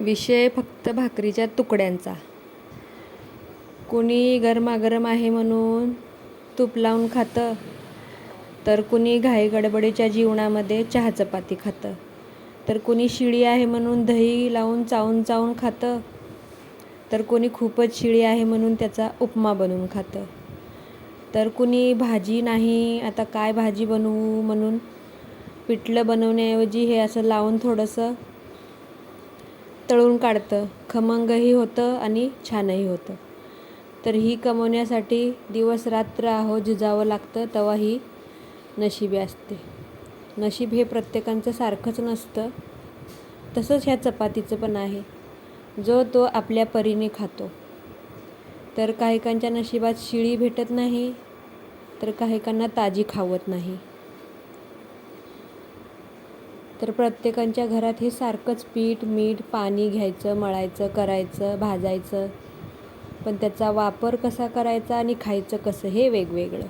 विषय फक्त भाकरीच्या तुकड्यांचा. कुणी गरमागरम आहे म्हणून तूप लावून खातं तर कुणी घाई गडबडीच्या जीवनामध्ये चहा चपाती खातं तर कुणी शिळी आहे म्हणून दही लावून चावून चावून खातं तर कोणी खूपच शिळी आहे म्हणून त्याचा उपमा बनवून खातं तर कुणी भाजी नाही आता काय भाजी बनवू म्हणून पिठलं बनवण्याऐवजी हे असं लावून थोडंसं तळून काढतं. खमंगही होतं आणि छानही होतं. तर ही कमवण्यासाठी दिवस रात्र आहो झिजावं लागतं तेव्हा ही नशिबी असते. नशीब हे प्रत्येकांचं सारखंच नसतं. तसंच ह्या चपातीचं पण आहे. जो तो आपल्या परीने खातो. तर काहीकांच्या नशिबात शिळी भेटत नाही तर काहीकांना ताजी खावत नाही. तर प्रत्येकांच्या घरात हे सारखंच पीठ मीठ पाणी घ्यायचं मळायचं करायचं भाजायचं. पण त्याचा वापर कसा करायचा आणि खायचं कसं हे वेगवेगळं.